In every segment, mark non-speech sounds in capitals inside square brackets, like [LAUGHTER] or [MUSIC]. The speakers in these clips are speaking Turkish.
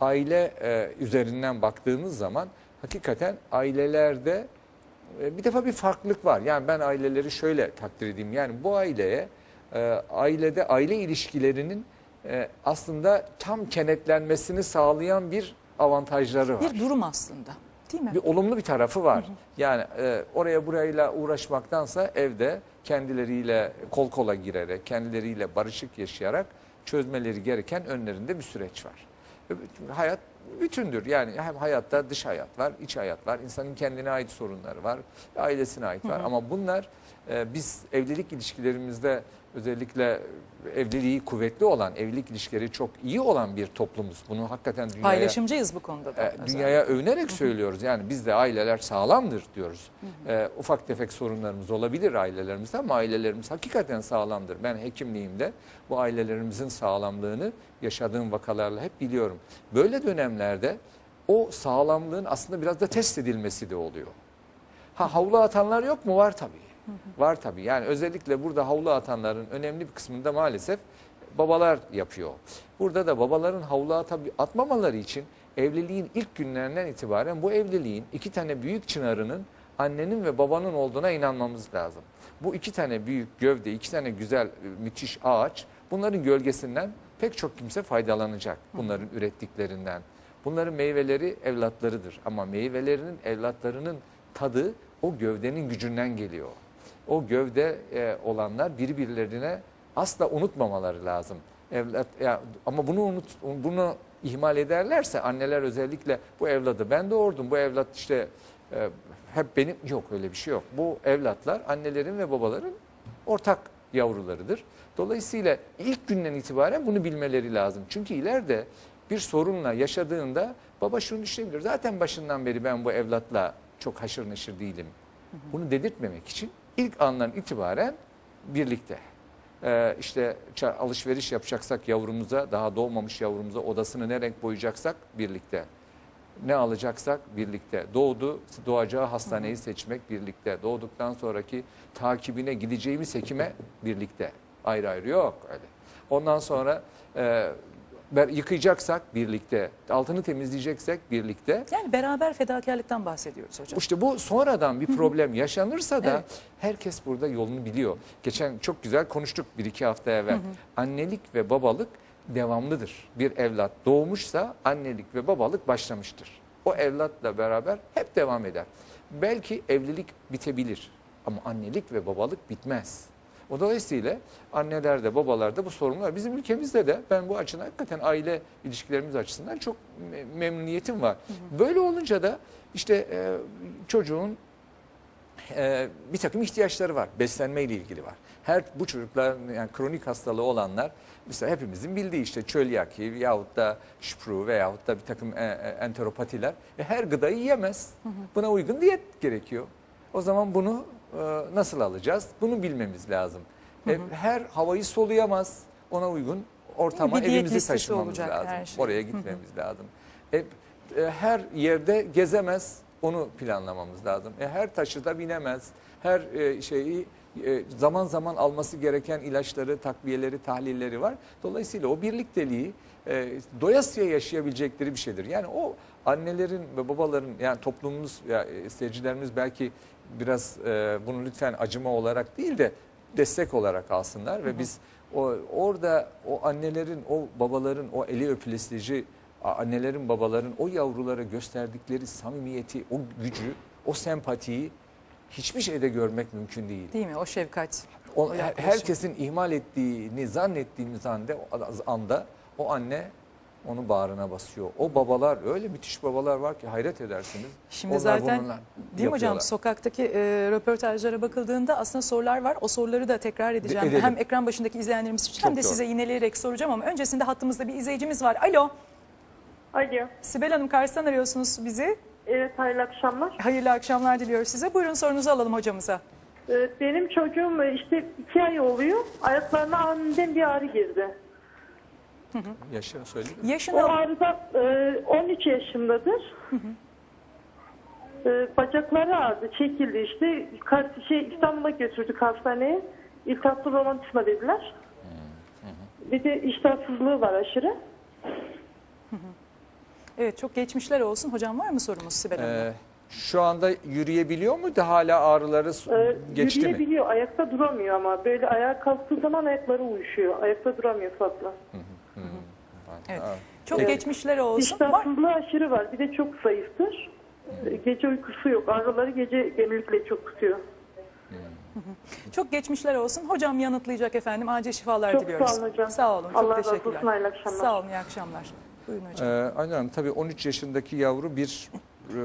aile e, üzerinden baktığımız zaman hakikaten ailelerde e, bir defa bir farklılık var. Yani ben aileleri şöyle takdir edeyim. Yani bu aileye e, ailede aile ilişkilerinin e, aslında tam kenetlenmesini sağlayan bir avantajları var Bir durum aslında değil mi? bir olumlu bir tarafı var. Yani e, oraya burayla uğraşmaktansa evde kendileriyle kol kola girerek, kendileriyle barışık yaşayarak çözmeleri gereken önlerinde bir süreç var. Hayat bütündür. Yani hem hayatta dış hayat var, iç hayat var. İnsanın kendine ait sorunları var, ailesine ait var. Ama bunlar e, biz evlilik ilişkilerimizde özellikle evliliği kuvvetli olan, evlilik ilişkileri çok iyi olan bir toplumuz. Bunu hakikaten dünyaya Paylaşımcıyız bu konuda da. e, özellikle. dünyaya övünerek söylüyoruz. Yani bizde aileler sağlamdır diyoruz. E, ufak tefek sorunlarımız olabilir ailelerimizde ama ailelerimiz hakikaten sağlamdır. Ben hekimliğimde bu ailelerimizin sağlamlığını yaşadığım vakalarla hep biliyorum. Böyle dönemlerde o sağlamlığın aslında biraz da test edilmesi de oluyor. Ha havlu atanlar yok mu? Var tabii. Var tabii. Yani özellikle burada havlu atanların önemli bir kısmında maalesef babalar yapıyor. Burada da babaların havlu atabi- atmamaları için evliliğin ilk günlerinden itibaren bu evliliğin iki tane büyük çınarının annenin ve babanın olduğuna inanmamız lazım. Bu iki tane büyük gövde, iki tane güzel, e, müthiş ağaç bunların gölgesinden pek çok kimse faydalanacak bunların ürettiklerinden. Bunların meyveleri evlatlarıdır ama meyvelerinin evlatlarının tadı o gövdenin gücünden geliyor. O gövde e, olanlar birbirlerine asla unutmamaları lazım. Evlat ya ama bunu unut bunu ihmal ederlerse anneler özellikle bu evladı ben doğurdum. Bu evlat işte e, hep benim yok öyle bir şey yok. Bu evlatlar annelerin ve babaların ortak yavrularıdır. Dolayısıyla ilk günden itibaren bunu bilmeleri lazım. Çünkü ileride bir sorunla yaşadığında baba şunu düşünebilir. Zaten başından beri ben bu evlatla çok haşır neşir değilim. Bunu dedirtmemek için ilk andan itibaren birlikte. Ee, işte alışveriş yapacaksak yavrumuza, daha doğmamış yavrumuza odasını ne renk boyayacaksak birlikte. Ne alacaksak birlikte. Doğdu, doğacağı hastaneyi seçmek birlikte. Doğduktan sonraki takibine gideceğimiz hekime birlikte. Ayrı ayrı yok öyle. Ondan sonra e, yıkayacaksak birlikte. Altını temizleyeceksek birlikte. Yani beraber fedakarlıktan bahsediyoruz hocam. İşte bu sonradan bir problem yaşanırsa da Evet. herkes burada yolunu biliyor. Geçen çok güzel konuştuk bir iki hafta evvel. Annelik ve babalık devamlıdır. Bir evlat doğmuşsa annelik ve babalık başlamıştır. O evlatla beraber hep devam eder. Belki evlilik bitebilir ama annelik ve babalık bitmez. O dolayısıyla annelerde, babalarda bu sorunlar. Bizim ülkemizde de ben bu açıdan hakikaten aile ilişkilerimiz açısından çok me- memnuniyetim var. Böyle olunca da işte e, çocuğun e, bir takım ihtiyaçları var. Beslenme ile ilgili var. Her bu çocuklar yani kronik hastalığı olanlar mesela hepimizin bildiği işte çölyaki yahut da şüpru veyahut da bir takım e, e, enteropatiler e, her gıdayı yiyemez. Buna uygun diyet gerekiyor. O zaman bunu nasıl alacağız? Bunu bilmemiz lazım. E, her havayı soluyamaz. Ona uygun ortama Bir evimizi taşımamız lazım. şey. Oraya gitmemiz lazım. E, e, her yerde gezemez. Onu planlamamız lazım. E, her taşıda binemez. Her e, şeyi e, zaman zaman alması gereken ilaçları, takviyeleri, tahlilleri var. Dolayısıyla o birlikteliği e, doyasıya yaşayabilecekleri bir şeydir. Yani o annelerin ve babaların yani toplumumuz, ya, e, seyircilerimiz belki biraz e, bunu lütfen acıma olarak değil de destek olarak alsınlar ve biz o orada o annelerin, o babaların, o eli öpülesici annelerin, babaların o yavrulara gösterdikleri samimiyeti, o gücü, o sempatiyi hiçbir şeyde görmek mümkün değil. Değil mi? O şefkat. O, herkesin ihmal ettiğini zannettiğimiz anda, anda o anne onu bağrına basıyor. O babalar öyle müthiş babalar var ki hayret edersiniz. Şimdi Onlar zaten değil mi hocam sokaktaki e, röportajlara bakıldığında aslında sorular var. O soruları da tekrar edeceğim. edelim. Hem ekran başındaki izleyenlerimiz için Çok hem de doğru. size yineleyerek soracağım ama öncesinde hattımızda bir izleyicimiz var. Alo Alo. Sibel Hanım Kars'tan arıyorsunuz bizi. Evet hayırlı akşamlar. Hayırlı akşamlar diliyoruz size. Buyurun sorunuzu alalım hocamıza. Ee, Benim çocuğum işte iki ay oluyor. Ayaklarına aniden bir ağrı girdi. Yaşa söyle. O Yaşını ağrıda e, 13 yaşındadır. E, Bacakları ağrıdı, çekildi işte. Şey, İstanbul'a götürdük hastaneye. İltihaplı romatizma dediler. Bir de iştahsızlığı var aşırı. Evet çok geçmişler olsun. Hocam var mı sorumuz Sibel Hanım? Ee, şu anda yürüyebiliyor mu hala ağrıları Ee, geçti mi? yürüyebiliyor, ayakta duramıyor ama böyle ayağa kalktığı zaman ayakları uyuşuyor. Ayakta duramıyor fazla. Evet. Çok Evet. geçmişler olsun. Var. İştahsızlığı aşırı var. Bir de çok zayıftır. Ee, Gece uykusu yok. Ağrıları gece genellikle çok tutuyor. Çok geçmişler olsun. Hocam yanıtlayacak efendim. Acil şifalar Çok diliyoruz. sağ olun hocam. Sağ olun. Allah çok razı teşekkürler. olsun, hayırlı akşamlar. Sağ olun. iyi akşamlar. Buyurun hocam. Ee, Aynen Hanım, tabii 13 yaşındaki yavru bir e,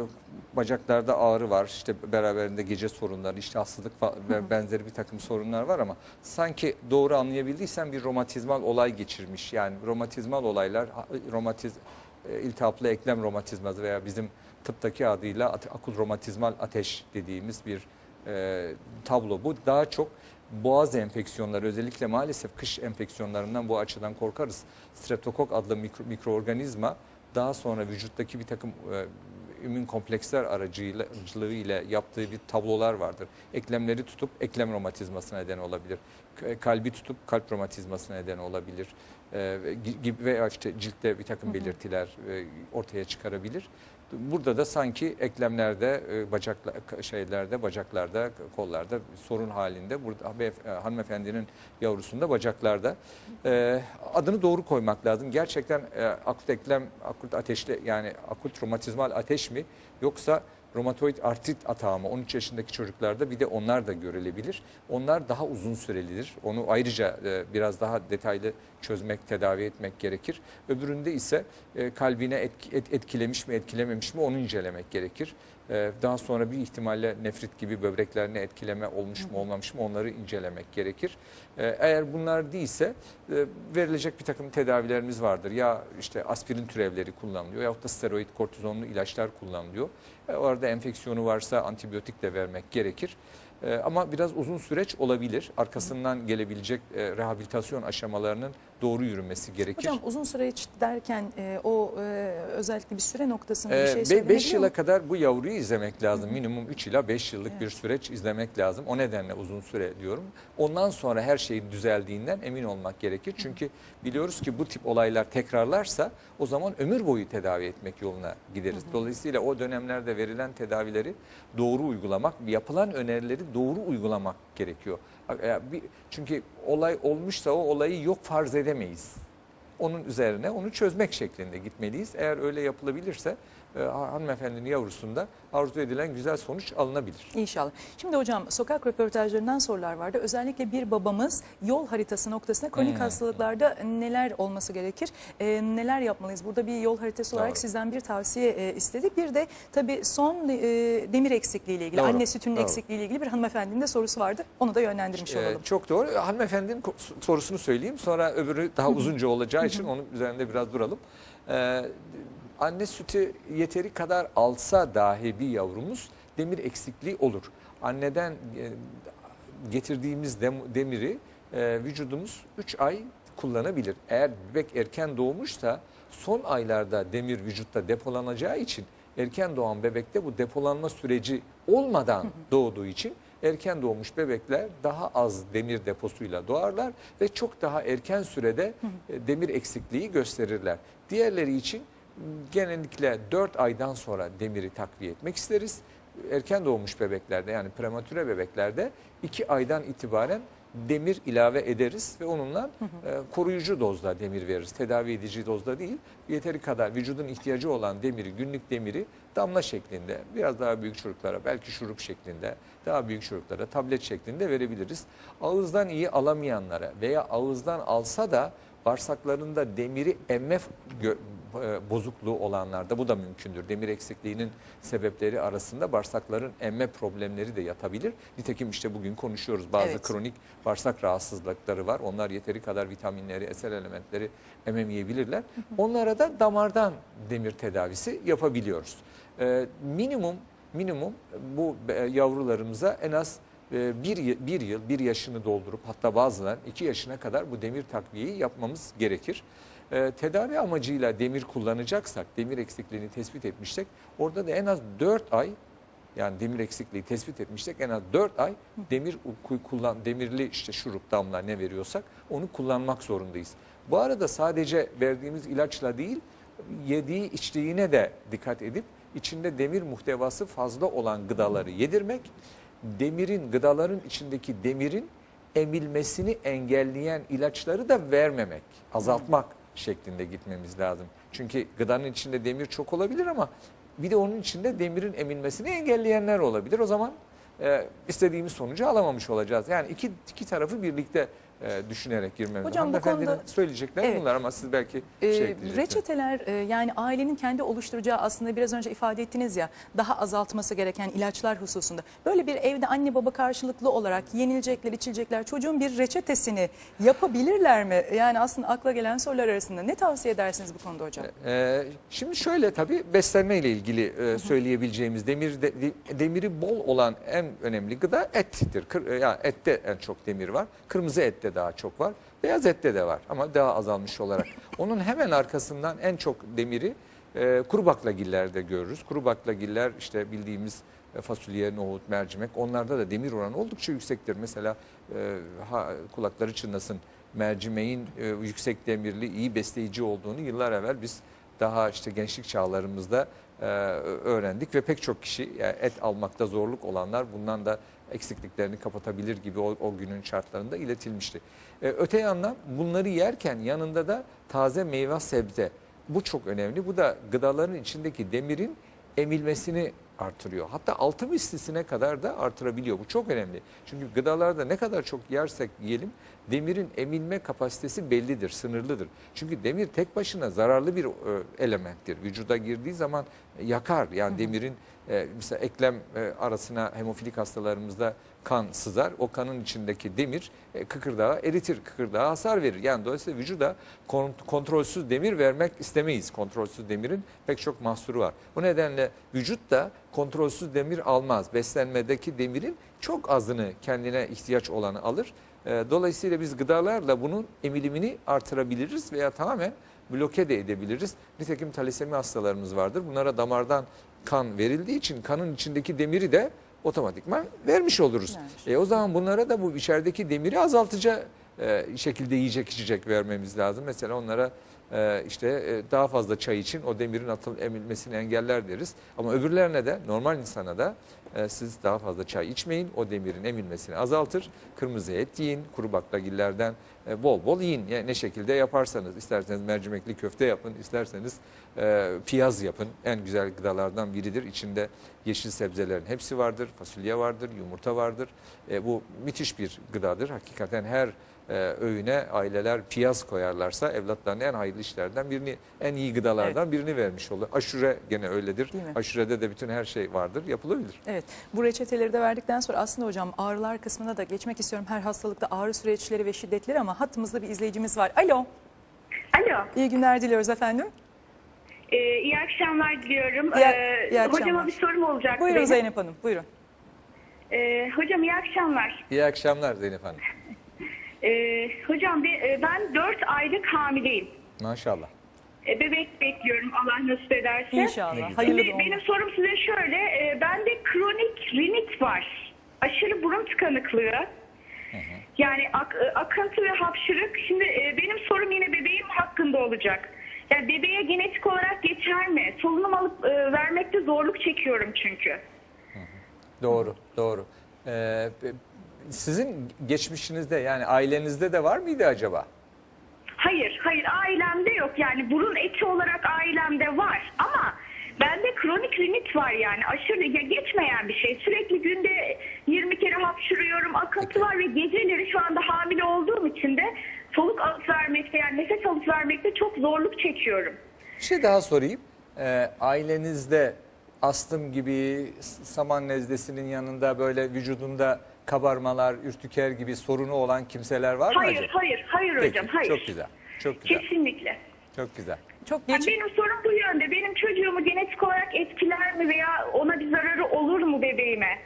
bacaklarda ağrı var. İşte beraberinde gece sorunları, iştahsızlık fa- ve benzeri bir takım sorunlar var ama sanki doğru anlayabildiysen bir romatizmal olay geçirmiş. Yani romatizmal olaylar, romatiz e, iltihaplı eklem romatizması veya bizim tıptaki adıyla akut romatizmal ateş dediğimiz bir e, tablo bu. Daha çok boğaz enfeksiyonları özellikle maalesef kış enfeksiyonlarından bu açıdan korkarız. Streptokok adlı mikro, mikroorganizma daha sonra vücuttaki bir takım e, immün kompleksler aracıyla aracılığı ile yaptığı bir tablolar vardır. Eklemleri tutup eklem romatizmasına neden olabilir. Kalbi tutup kalp romatizmasına neden olabilir. E, gibi veya işte ciltte bir takım belirtiler e, ortaya çıkarabilir. Burada da sanki eklemlerde, e, bacakla, şeylerde, bacaklarda, kollarda sorun halinde. Burada e, hanımefendinin yavrusunda bacaklarda. E, adını doğru koymak lazım. Gerçekten akut eklem, akut ateşli yani akut romatizmal ateş mi yoksa romatoid artrit atağı mı? 13 yaşındaki çocuklarda bir de onlar da görülebilir. Onlar daha uzun sürelidir. Onu ayrıca e, biraz daha detaylı çözmek, tedavi etmek gerekir. Öbüründe ise e, kalbine etki- et- etkilemiş mi, etkilememiş mi onu incelemek gerekir. E, daha sonra bir ihtimalle nefrit gibi böbreklerine etkileme olmuş mu, olmamış mı onları incelemek gerekir. E, eğer bunlar değilse e, verilecek bir takım tedavilerimiz vardır. Ya işte aspirin türevleri kullanılıyor yahut da steroid kortizonlu ilaçlar kullanılıyor. E, orada enfeksiyonu varsa antibiyotik de vermek gerekir. E, ama biraz uzun süreç olabilir. Arkasından gelebilecek e, rehabilitasyon aşamalarının doğru yürümesi gerekir. Hocam uzun süreç derken e, o e, özellikle bir süre noktasında bir Ee, şey beş mu? yıla kadar bu yavruyu izlemek lazım. Minimum 3 ila 5 yıllık bir süreç izlemek lazım. O nedenle uzun süre diyorum. Ondan sonra her şeyin düzeldiğinden emin olmak gerekir. Çünkü biliyoruz ki bu tip olaylar tekrarlarsa o zaman ömür boyu tedavi etmek yoluna gideriz. Dolayısıyla o dönemlerde verilen tedavileri doğru uygulamak, yapılan önerileri doğru uygulamak gerekiyor. Çünkü olay olmuşsa o olayı yok farz edemeyiz onun üzerine onu çözmek şeklinde gitmeliyiz. Eğer öyle yapılabilirse e, hanımefendinin yavrusunda arzu edilen güzel sonuç alınabilir. İnşallah. Şimdi hocam sokak röportajlarından sorular vardı. Özellikle bir babamız yol haritası noktasında kronik Hmm. hastalıklarda neler olması gerekir? e, neler yapmalıyız? Burada bir yol haritası olarak Doğru. sizden bir tavsiye e, istedik. Bir de tabii son e, demir eksikliği ile ilgili, Doğru, anne sütünün doğru. eksikliği ile ilgili bir hanımefendinin de sorusu vardı. Onu da yönlendirmiş Ee, olalım. çok doğru. Hanımefendinin sorusunu söyleyeyim. Sonra öbürü daha uzunca olacağı için onun üzerinde biraz duralım. Ee, anne sütü yeteri kadar alsa dahi bir yavrumuz demir eksikliği olur. Anneden e, getirdiğimiz dem- demiri e, vücudumuz 3 ay kullanabilir. Eğer bebek erken doğmuşsa son aylarda demir vücutta depolanacağı için erken doğan bebekte bu depolanma süreci olmadan doğduğu için erken doğmuş bebekler daha az demir deposuyla doğarlar ve çok daha erken sürede e, demir eksikliği gösterirler. Diğerleri için genellikle 4 aydan sonra demiri takviye etmek isteriz. Erken doğmuş bebeklerde yani prematüre bebeklerde 2 aydan itibaren demir ilave ederiz ve onunla e, koruyucu dozda demir veririz. Tedavi edici dozda değil. Yeteri kadar vücudun ihtiyacı olan demiri, günlük demiri damla şeklinde, biraz daha büyük çocuklara, belki şurup şeklinde, daha büyük çocuklara tablet şeklinde verebiliriz. Ağızdan iyi alamayanlara veya ağızdan alsa da bağırsaklarında demiri emme bozukluğu olanlarda bu da mümkündür. Demir eksikliğinin sebepleri arasında bağırsakların emme problemleri de yatabilir. Nitekim işte bugün konuşuyoruz bazı Evet. kronik bağırsak rahatsızlıkları var. Onlar yeteri kadar vitaminleri, eser elementleri ememeyebilirler. Onlara da damardan demir tedavisi yapabiliyoruz. Ee, minimum minimum bu e, yavrularımıza en az e, bir, bir yıl, bir yaşını doldurup hatta bazıları iki yaşına kadar bu demir takviyeyi yapmamız gerekir. Ee, tedavi amacıyla demir kullanacaksak, demir eksikliğini tespit etmişsek orada da en az 4 ay yani demir eksikliği tespit etmişsek en az 4 ay demir ku- kullan demirli işte şurup damla ne veriyorsak onu kullanmak zorundayız. Bu arada sadece verdiğimiz ilaçla değil yediği içtiğine de dikkat edip içinde demir muhtevası fazla olan gıdaları yedirmek, demirin gıdaların içindeki demirin emilmesini engelleyen ilaçları da vermemek, azaltmak şeklinde gitmemiz lazım. Çünkü gıdanın içinde demir çok olabilir ama bir de onun içinde demirin emilmesini engelleyenler olabilir. O zaman e, istediğimiz sonucu alamamış olacağız. Yani iki, iki tarafı birlikte e, düşünerek girmemiz Hocam bu konuda- söyleyecekler Evet. bunlar ama siz belki Ee, şey ekleyeceksiniz. reçeteler e, yani ailenin kendi oluşturacağı aslında biraz önce ifade ettiniz ya daha azaltması gereken ilaçlar hususunda. Böyle bir evde anne baba karşılıklı olarak yenilecekler, içilecekler çocuğun bir reçetesini yapabilirler mi? Yani aslında akla gelen sorular arasında ne tavsiye edersiniz bu konuda hocam? Ee, şimdi şöyle tabii beslenme ile ilgili e, söyleyebileceğimiz demir de- de- demiri bol olan en önemli gıda ettir. Kır, e, yani ette en çok demir var. Kırmızı ette daha çok var. Beyaz ette de var ama daha azalmış olarak. [LAUGHS] Onun hemen arkasından en çok demiri e, kuru baklagillerde görürüz. Kuru baklagiller işte bildiğimiz e, fasulye, nohut, mercimek onlarda da demir oranı oldukça yüksektir. Mesela e, ha, kulakları çınlasın mercimeğin e, yüksek demirli iyi besleyici olduğunu yıllar evvel biz daha işte gençlik çağlarımızda e, öğrendik ve pek çok kişi yani et almakta zorluk olanlar bundan da eksikliklerini kapatabilir gibi o, o günün şartlarında iletilmişti. E, öte yandan bunları yerken yanında da taze meyve sebze bu çok önemli. Bu da gıdaların içindeki demirin emilmesini artırıyor. Hatta altı mislisine kadar da artırabiliyor. Bu çok önemli. Çünkü gıdalarda ne kadar çok yersek yiyelim demirin emilme kapasitesi bellidir, sınırlıdır. Çünkü demir tek başına zararlı bir e, elementtir. Vücuda girdiği zaman yakar. Yani demirin e, mesela eklem e, arasına hemofilik hastalarımızda kan sızar. O kanın içindeki demir kıkırdağı eritir, kıkırdağa hasar verir. Yani dolayısıyla vücuda kon- kontrolsüz demir vermek istemeyiz. Kontrolsüz demirin pek çok mahsuru var. Bu nedenle vücut da kontrolsüz demir almaz. Beslenmedeki demirin çok azını kendine ihtiyaç olanı alır. E, Dolayısıyla biz gıdalarla bunun emilimini artırabiliriz veya tamamen bloke de edebiliriz. Nitekim talasemi hastalarımız vardır. Bunlara damardan kan verildiği için kanın içindeki demiri de otomatikman vermiş oluruz. Vermiş. E, o zaman bunlara da bu içerideki demiri azaltıcı e, şekilde yiyecek içecek vermemiz lazım. Mesela onlara e, işte e, daha fazla çay için o demirin atıl emilmesini engeller deriz. Ama öbürlerine de normal insana da e, siz daha fazla çay içmeyin. O demirin emilmesini azaltır. Kırmızı et yiyin. Kuru baklagillerden e, bol bol yiyin. Yani ne şekilde yaparsanız isterseniz mercimekli köfte yapın, isterseniz e, piyaz yapın. En güzel gıdalardan biridir. İçinde yeşil sebzelerin hepsi vardır. Fasulye vardır, yumurta vardır. E, bu müthiş bir gıdadır. Hakikaten her e, öğüne aileler piyaz koyarlarsa evlatlarına en hayırlı işlerden birini, en iyi gıdalardan birini vermiş olur. Aşure gene öyledir. Aşurede de bütün her şey vardır, yapılabilir. Evet bu reçeteleri de verdikten sonra aslında hocam ağrılar kısmına da geçmek istiyorum. Her hastalıkta ağrı süreçleri ve şiddetleri ama hattımızda bir izleyicimiz var. Alo Alo, iyi günler diliyoruz efendim. ee, iyi akşamlar diliyorum. İyi- Ee, iyi akşamlar. hocama bir sorum olacak. Buyurun benim. Zeynep Hanım buyurun. Ee, hocam iyi akşamlar. İyi akşamlar Zeynep Hanım. Ee, hocam bir, e, ben 4 aylık hamileyim. Maşallah. E, bebek bekliyorum Allah nasip ederse. İnşallah. Hayırlı Şimdi doğum. benim sorum size şöyle. E, bende kronik rinit var. Aşırı burun tıkanıklığı. Yani ak- akıntı ve hapşırık. Şimdi e, benim sorum yine bebeğim hakkında olacak. Yani bebeğe genetik olarak geçer mi? Solunum alıp e, vermekte zorluk çekiyorum çünkü. Doğru, doğru. Ee, sizin geçmişinizde yani ailenizde de var mıydı acaba? Hayır, hayır ailemde yok. Yani burun eti olarak ailemde var ama bende kronik rinit var yani aşırı ya geçmeyen bir şey. Sürekli günde 20 kere hapşırıyorum, akıntı var ve geceleri şu anda hamile olduğum için de soluk alıp vermekte yani nefes alıp vermekte çok zorluk çekiyorum. Bir şey daha sorayım. Ee, ailenizde astım gibi saman nezlesinin yanında böyle vücudunda kabarmalar, ürtüker gibi sorunu olan kimseler var mı Hayır, acaba? hayır, hayır Peki, hocam, hayır. Çok güzel. Çok güzel. Kesinlikle. Çok güzel. Çok Yani geç. benim sorum bu yönde. Benim çocuğumu genetik olarak etkiler mi veya ona bir zararı olur mu bebeğime?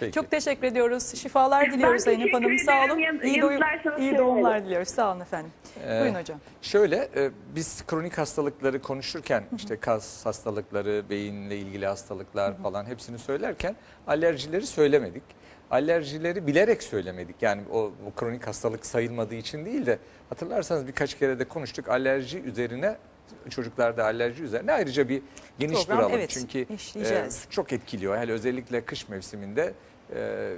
Peki. Çok teşekkür ediyoruz. Şifalar diliyoruz Zeynep Hanım. Sağ olun. Yan- İyi, doyum- iyi doğumlar diliyoruz. Sağ olun efendim. Ee, Buyurun hocam. Şöyle e, biz kronik hastalıkları konuşurken işte kas hastalıkları, beyinle ilgili hastalıklar falan hepsini söylerken alerjileri söylemedik. Alerjileri bilerek söylemedik. Yani o, o kronik hastalık sayılmadığı için değil de hatırlarsanız birkaç kere de konuştuk. Alerji üzerine çocuklarda alerji üzerine ayrıca bir geniş Program, duralım. evet, Çünkü e, çok etkiliyor. Hele özellikle kış mevsiminde e,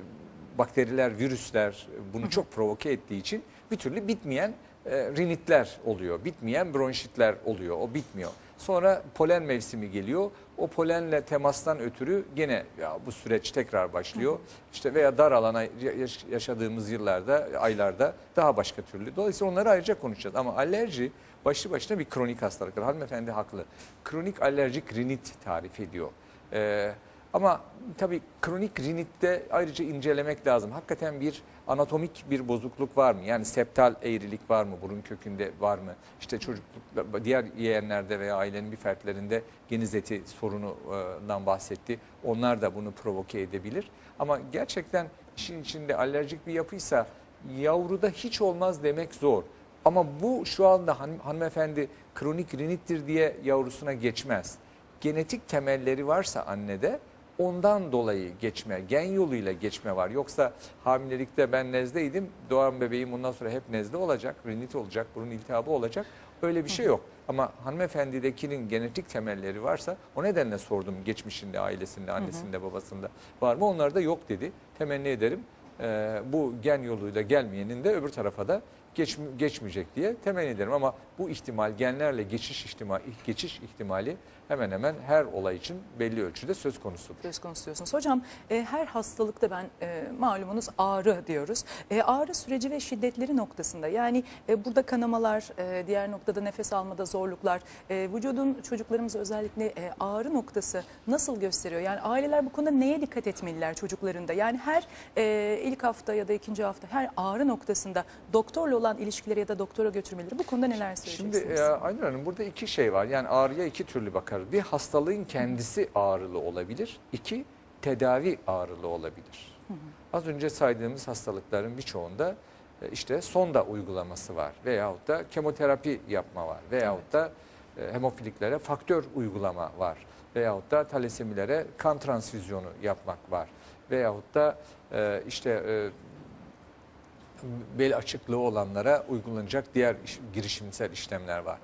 bakteriler, virüsler bunu çok provoke ettiği için bir türlü bitmeyen e, rinitler oluyor. Bitmeyen bronşitler oluyor. O bitmiyor. Sonra polen mevsimi geliyor. O polenle temastan ötürü gene ya bu süreç tekrar başlıyor. İşte veya dar alana yaş- yaşadığımız yıllarda, aylarda daha başka türlü. Dolayısıyla onları ayrıca konuşacağız. Ama alerji başlı başına bir kronik hastalıktır. Hanımefendi haklı. Kronik alerjik rinit tarif ediyor. Ee, ama tabii kronik rinitte ayrıca incelemek lazım. Hakikaten bir anatomik bir bozukluk var mı? Yani septal eğrilik var mı? Burun kökünde var mı? İşte çocukluk diğer yeğenlerde veya ailenin bir fertlerinde geniz eti sorunundan bahsetti. Onlar da bunu provoke edebilir. Ama gerçekten işin içinde alerjik bir yapıysa yavruda hiç olmaz demek zor. Ama bu şu anda han, hanımefendi kronik rinittir diye yavrusuna geçmez. Genetik temelleri varsa annede ondan dolayı geçme, gen yoluyla geçme var. Yoksa hamilelikte ben nezleydim, doğan bebeğim ondan sonra hep nezle olacak, rinit olacak, burun iltihabı olacak. Öyle bir şey yok. Ama hanımefendidekinin genetik temelleri varsa o nedenle sordum geçmişinde, ailesinde, annesinde, babasında var mı? Onlar da yok dedi. Temenni ederim e, bu gen yoluyla gelmeyenin de öbür tarafa da geç, geçmeyecek diye temenni ederim. Ama bu ihtimal genlerle geçiş ihtimali, geçiş ihtimali hemen hemen her olay için belli ölçüde söz konusudur. söz konusu diyorsunuz. Hocam e, her hastalıkta ben e, malumunuz ağrı diyoruz. E, ağrı süreci ve şiddetleri noktasında yani e, burada kanamalar, e, diğer noktada nefes almada zorluklar, e, vücudun çocuklarımız özellikle e, ağrı noktası nasıl gösteriyor? Yani aileler bu konuda neye dikkat etmeliler çocuklarında? Yani her e, ilk hafta ya da ikinci hafta her ağrı noktasında doktorla olan ilişkileri ya da doktora götürmeleri bu konuda neler Şimdi söyleyeceksiniz? e, Aynur Hanım burada iki şey var. Yani ağrıya iki türlü bakarız. Bir hastalığın kendisi ağrılı olabilir. İki tedavi ağrılı olabilir. Az önce saydığımız hastalıkların birçoğunda e, işte sonda uygulaması var. Veyahut da kemoterapi yapma var. Veyahut da e, hemofiliklere faktör uygulama var. Veyahut da talasemilere kan transfüzyonu yapmak var. Veyahut da e, işte e, bel açıklığı olanlara uygulanacak diğer iş- girişimsel işlemler var.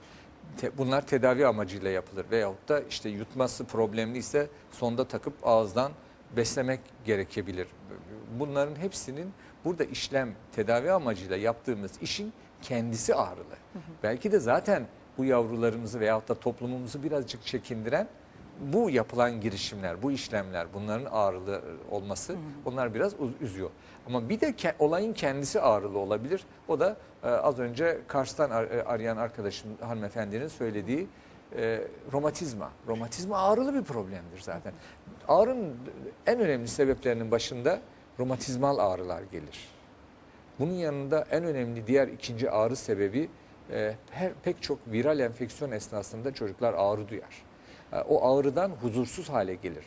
Te- bunlar tedavi amacıyla yapılır veyahut da işte yutması problemli ise sonda takıp ağızdan beslemek gerekebilir. Bunların hepsinin burada işlem tedavi amacıyla yaptığımız işin kendisi ağrılı. Belki de zaten bu yavrularımızı veyahut da toplumumuzu birazcık çekindiren bu yapılan girişimler, bu işlemler, bunların ağrılı olması onlar biraz üzüyor. Ama bir de ke- olayın kendisi ağrılı olabilir. O da e, az önce Kars'tan ar- e, arayan arkadaşım hanımefendinin söylediği e, romatizma. Romatizma ağrılı bir problemdir zaten. Ağrının en önemli sebeplerinin başında romatizmal ağrılar gelir. Bunun yanında en önemli diğer ikinci ağrı sebebi e, her pek çok viral enfeksiyon esnasında çocuklar ağrı duyar. O ağrıdan huzursuz hale gelir.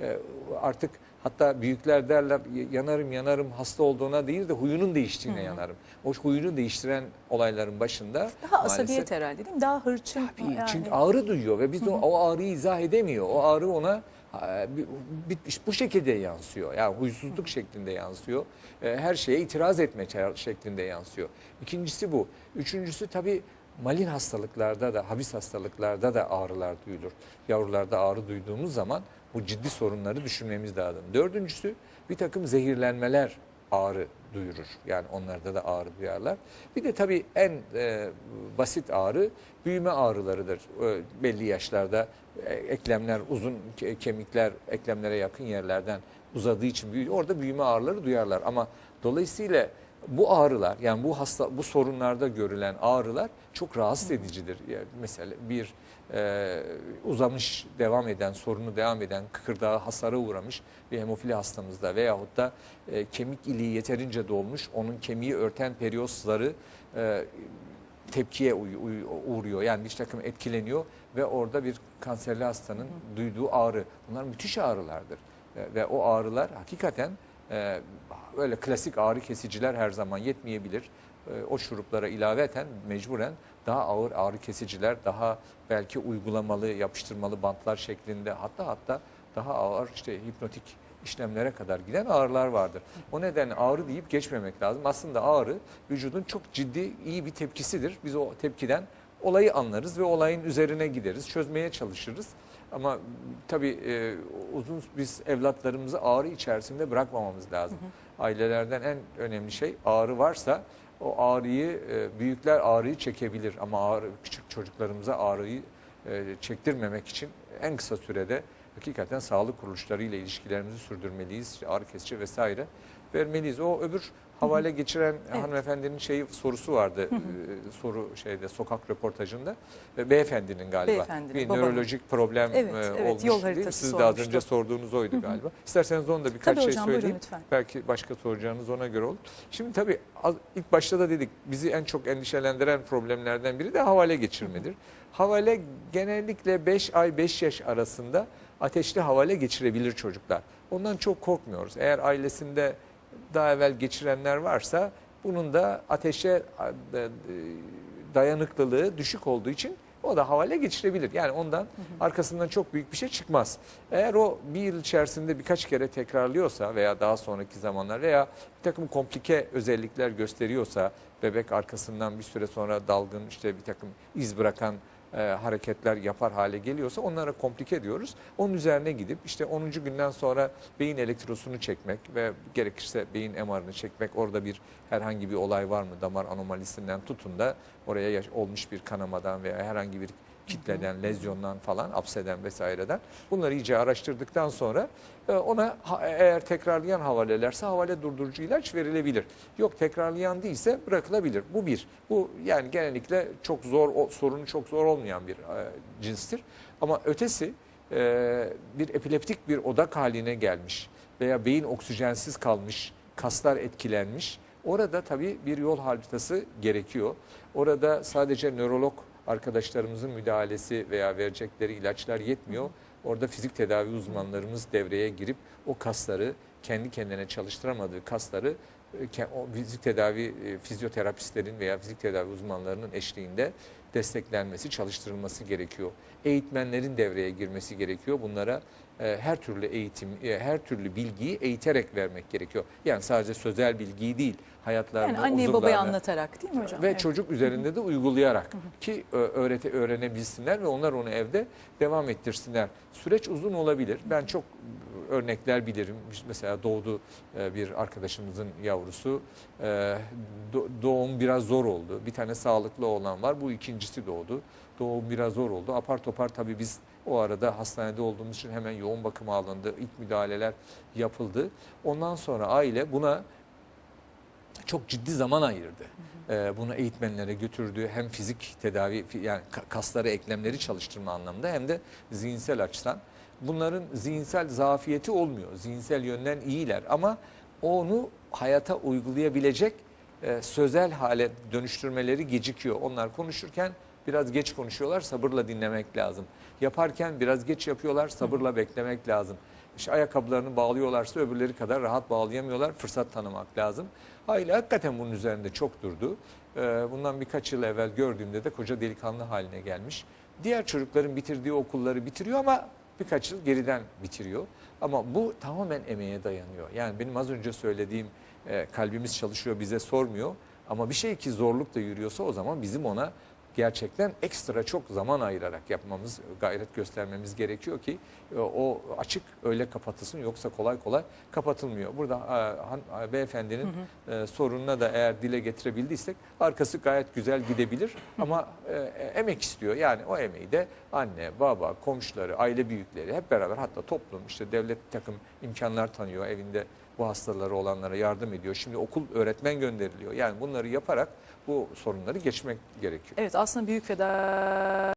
E, artık hatta büyükler derler yanarım yanarım hasta olduğuna değil de huyunun değiştiğine yanarım. O huyunu değiştiren olayların başında Daha maalesef- asabiyet herhalde değil mi? Daha hırçın. Tabii, yani. Çünkü ağrı duyuyor ve biz de o, o ağrıyı izah edemiyor. O ağrı ona bir- bu şekilde yansıyor. Yani huysuzluk şeklinde yansıyor. E, Her şeye itiraz etme şeklinde yansıyor. İkincisi bu. Üçüncüsü tabii malin hastalıklarda da, habis hastalıklarda da ağrılar duyulur. Yavrularda ağrı duyduğumuz zaman bu ciddi sorunları düşünmemiz lazım. Dördüncüsü bir takım zehirlenmeler ağrı duyurur. Yani onlarda da ağrı duyarlar. Bir de tabii en e, basit ağrı büyüme ağrılarıdır. E, belli yaşlarda e, eklemler uzun ke- kemikler eklemlere yakın yerlerden uzadığı için büyü- orada büyüme ağrıları duyarlar. Ama dolayısıyla bu ağrılar yani bu hasta bu sorunlarda görülen ağrılar çok rahatsız edicidir. Yani mesela bir e, uzamış devam eden sorunu devam eden kıkırdağı hasara uğramış bir hemofili hastamızda veyahut da e, kemik iliği yeterince dolmuş onun kemiği örten periyosları e, tepkiye uy- uy- uğruyor. Yani bir takım etkileniyor ve orada bir kanserli hastanın duyduğu ağrı. Bunlar müthiş ağrılardır. E, ve o ağrılar hakikaten e, öyle klasik ağrı kesiciler her zaman yetmeyebilir. E, o şuruplara ilaveten mecburen daha ağır ağrı kesiciler, daha belki uygulamalı, yapıştırmalı bantlar şeklinde hatta hatta daha ağır işte hipnotik işlemlere kadar giden ağrılar vardır. O nedenle ağrı deyip geçmemek lazım. Aslında ağrı vücudun çok ciddi iyi bir tepkisidir. Biz o tepkiden olayı anlarız ve olayın üzerine gideriz, çözmeye çalışırız. Ama tabii e, uzun biz evlatlarımızı ağrı içerisinde bırakmamamız lazım. Ailelerden en önemli şey ağrı varsa o ağrıyı e, büyükler ağrıyı çekebilir ama ağrı, küçük çocuklarımıza ağrıyı e, çektirmemek için en kısa sürede hakikaten sağlık kuruluşlarıyla ilişkilerimizi sürdürmeliyiz. Ağrı kesici vesaire vermeliyiz. O öbür havale geçiren Evet. hanımefendinin şeyi sorusu vardı e, soru şeyde sokak röportajında ve beyefendinin galiba Beyefendinin, bir babanın. nörolojik problem Evet, e, evet, olmuş. yol değil mi? haritası Siz de az önce sorduğunuz oydu galiba. İsterseniz onu da birkaç Tabii şey hocam, buyurun söyleyeyim. lütfen. Belki başka soracağınız ona göre olur. Şimdi tabii az- ilk başta da dedik bizi en çok endişelendiren problemlerden biri de havale geçirmedir. Havale genellikle 5 ay 5 yaş arasında ateşli havale geçirebilir çocuklar. Ondan çok korkmuyoruz. Eğer ailesinde daha evvel geçirenler varsa bunun da ateşe dayanıklılığı düşük olduğu için o da havale geçirebilir. Yani ondan arkasından çok büyük bir şey çıkmaz. Eğer o bir yıl içerisinde birkaç kere tekrarlıyorsa veya daha sonraki zamanlar veya bir takım komplike özellikler gösteriyorsa bebek arkasından bir süre sonra dalgın işte bir takım iz bırakan e, hareketler yapar hale geliyorsa onlara komplike diyoruz. Onun üzerine gidip işte 10. günden sonra beyin elektrosunu çekmek ve gerekirse beyin MR'ını çekmek orada bir herhangi bir olay var mı damar anomalisinden tutun da oraya olmuş bir kanamadan veya herhangi bir kitleden, lezyondan falan, apseden vesaireden bunları iyice araştırdıktan sonra e, ona eğer tekrarlayan havalelerse havale durdurucu ilaç verilebilir. Yok tekrarlayan değilse bırakılabilir. Bu bir. Bu yani genellikle çok zor, o, sorunu çok zor olmayan bir e, cinstir. Ama ötesi e, bir epileptik bir odak haline gelmiş veya beyin oksijensiz kalmış, kaslar etkilenmiş. Orada tabii bir yol haritası gerekiyor. Orada sadece nörolog arkadaşlarımızın müdahalesi veya verecekleri ilaçlar yetmiyor. Orada fizik tedavi uzmanlarımız devreye girip o kasları kendi kendine çalıştıramadığı kasları e, o fizik tedavi e, fizyoterapistlerin veya fizik tedavi uzmanlarının eşliğinde desteklenmesi, çalıştırılması gerekiyor. Eğitmenlerin devreye girmesi gerekiyor. Bunlara e, her türlü eğitim, her türlü bilgiyi eğiterek vermek gerekiyor. Yani sadece sözel bilgiyi değil, hayatlarında Yani anneyi babayı anlatarak değil mi hocam? ve Evet. çocuk üzerinde de uygulayarak ki öğrete öğrenebilsinler ve onlar onu evde devam ettirsinler. Süreç uzun olabilir. Ben çok örnekler bilirim. Mesela doğdu e, bir arkadaşımızın yavrusu. Do- Doğum biraz zor oldu. Bir tane sağlıklı olan var. Bu ikincisi doğdu. Doğum biraz zor oldu. Apar topar tabii biz o arada hastanede olduğumuz için hemen yoğun bakıma alındı. İlk müdahaleler yapıldı. Ondan sonra aile buna çok ciddi zaman ayırdı. Ee, bunu eğitmenlere götürdü. Hem fizik tedavi yani ka- kasları, eklemleri çalıştırma anlamında hem de zihinsel açıdan. Bunların zihinsel zafiyeti olmuyor. Zihinsel yönden iyiler ama onu hayata uygulayabilecek e, sözel hale dönüştürmeleri gecikiyor. Onlar konuşurken biraz geç konuşuyorlar, sabırla dinlemek lazım. Yaparken biraz geç yapıyorlar, sabırla beklemek lazım. İşte ayakkabılarını bağlıyorlarsa öbürleri kadar rahat bağlayamıyorlar. Fırsat tanımak lazım. Aile hakikaten bunun üzerinde çok durdu. Ee, Bundan birkaç yıl evvel gördüğümde de koca delikanlı haline gelmiş. Diğer çocukların bitirdiği okulları bitiriyor ama birkaç yıl geriden bitiriyor. Ama bu tamamen emeğe dayanıyor. Yani benim az önce söylediğim e, kalbimiz çalışıyor bize sormuyor. Ama bir şey ki zorlukla yürüyorsa o zaman bizim ona gerçekten ekstra çok zaman ayırarak yapmamız, gayret göstermemiz gerekiyor ki e, o açık öyle kapatılsın yoksa kolay kolay kapatılmıyor. Burada e, e, beyefendinin e, sorununa da eğer dile getirebildiysek arkası gayet güzel gidebilir ama emek istiyor. Yani o emeği de anne, baba, komşuları, aile büyükleri hep beraber hatta toplum işte devlet takım imkanlar tanıyor evinde bu hastaları olanlara yardım ediyor. Şimdi okul öğretmen gönderiliyor. Yani bunları yaparak bu sorunları geçmek gerekiyor. Evet aslında büyük feda